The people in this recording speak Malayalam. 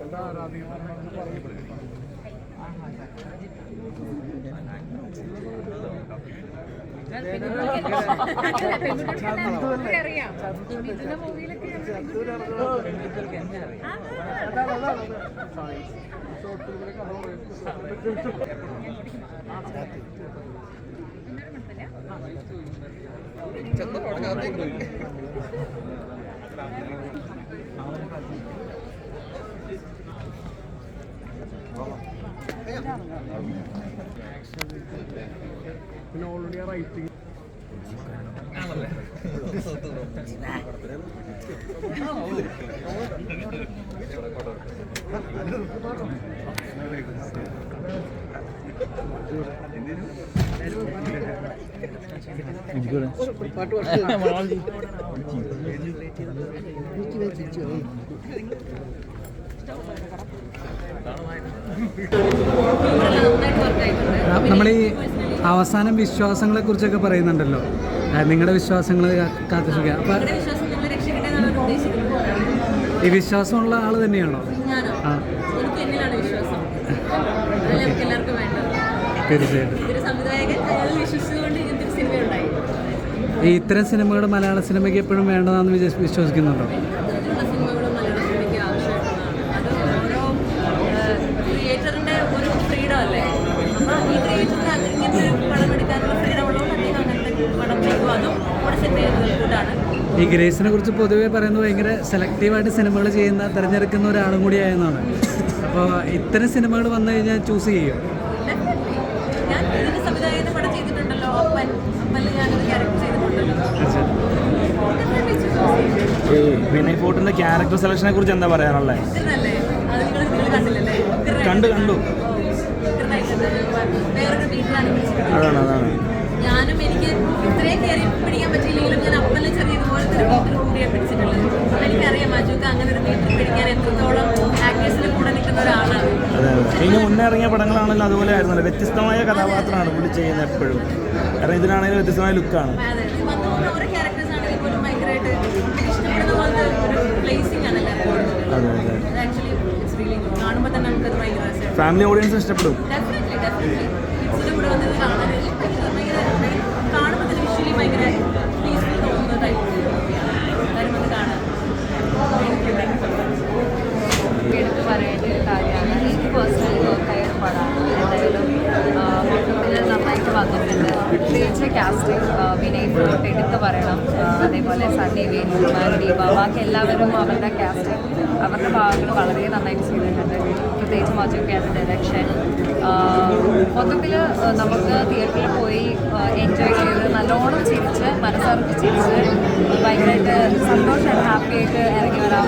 സദാരാധി പറയപ്പെടുന്നു അറിയാം. മിഥുന മൂവിയിലൊക്കെ പിന്നെ ഓൾറെഡി ആ റൈറ്റിംഗ് വർക്കായിട്ടുണ്ട് നമ്മൾ ഈ അവസാനം വിശ്വാസങ്ങളെ കുറിച്ചൊക്കെ പറയുന്നുണ്ടല്ലോ. നിങ്ങളുടെ വിശ്വാസങ്ങൾ കാത്തു സൂക്ഷിക്കുക അപ്പൊ ഈ വിശ്വാസമുള്ള ആൾ തന്നെയാണോ? ആ. തീർച്ചയായിട്ടും. ഈ ഇത്തരം സിനിമകൾ മലയാള സിനിമയ്ക്ക് എപ്പോഴും വേണ്ടതാണെന്ന് വിശ്വ- വിശ്വസിക്കുന്നുണ്ടോ? കൂട്ടാണ് ഈ ഗ്രേസിനെ കുറിച്ച് പൊതുവെ പറയുന്നത് ഭയങ്കര സെലക്റ്റീവായിട്ട് സിനിമകൾ ചെയ്യുന്ന തിരഞ്ഞെടുക്കുന്ന ഒരാളും കൂടി ആയെന്നാണ്. അപ്പോൾ ഇത്തരം സിനിമകൾ വന്നു കഴിഞ്ഞാൽ ചൂസ് ചെയ്യും. ഞാൻ സംവിധായകന്റെ പടം ചെയ്തിട്ടുണ്ടല്ലോ അപ്പൻ അപ്പനിൽ ഞാനൊരു ക്യാരക്ടർ ചെയ്തിട്ടുണ്ടല്ലോ. ഈ വിനയ് ഫോർട്ടിന്റെ ക്യാരക്ടർ സെലക്ഷനെ കുറിച്ച് എന്താ പറയാനുള്ളത്? കണ്ടു, കണ്ടു. അതാണ് അതാണ്. ഞാനും എനിക്ക് ഇത്രയും കയറി പിടിക്കാൻ പറ്റിയില്ലെങ്കിലും ഞാൻ അപ്പലും ചെറിയതുപോലത്തെ ഒരു മീറ്റർ കൂടിയാണ് പിടിച്ചിട്ടുള്ളത്. അപ്പൊ എനിക്കറിയാം അജുക്ക് അങ്ങനെ ഒരു മീറ്റർ പിടിക്കാൻ എത്രത്തോളം ആക്ടേഴ്സിന് കൂടെ നിൽക്കുന്ന ഒരാളാണ്. അതെ മുന്നേ ഇറങ്ങിയ പടങ്ങളാണല്ലോ അതുപോലെ ആയിരുന്നല്ലോ. വ്യത്യസ്തമായ കഥാപാത്രമാണ് പുള്ളി ചെയ്യുന്നത് എപ്പോഴും. കാരണം ഇതിനാണെങ്കിലും വ്യത്യസ്തമായ ലുക്കാണ്. ഫാമിലി ഓഡിയൻസ് വന്നു പ്രത്യേകിച്ച് കാസ്റ്റിംഗ് വിനയ് ഫോർട്ട് എടുത്ത് പറയണം. അതേപോലെ സണ്ണി വേണുകുമാർ ദീപ ബാക്കി എല്ലാവരും അവരുടെ കാസ്റ്റിംഗ് അവരുടെ ഭാഗങ്ങൾ വളരെ നന്നായിട്ട് ചെയ്തിട്ടുണ്ട്. പ്രത്യേകിച്ച് മജുക്കയുടെ ഡയറക്ഷൻ മൊത്തത്തിൽ നമുക്ക് തിയേറ്ററിൽ പോയി എൻജോയ് ചെയ്ത് നല്ലോണം ചിരിച്ച് മനസ്സറിഞ്ഞ് ചിരിച്ച് ഭയങ്കരമായിട്ട് സന്തോഷം ഹാപ്പിയായിട്ട് ഇറങ്ങി വരാം.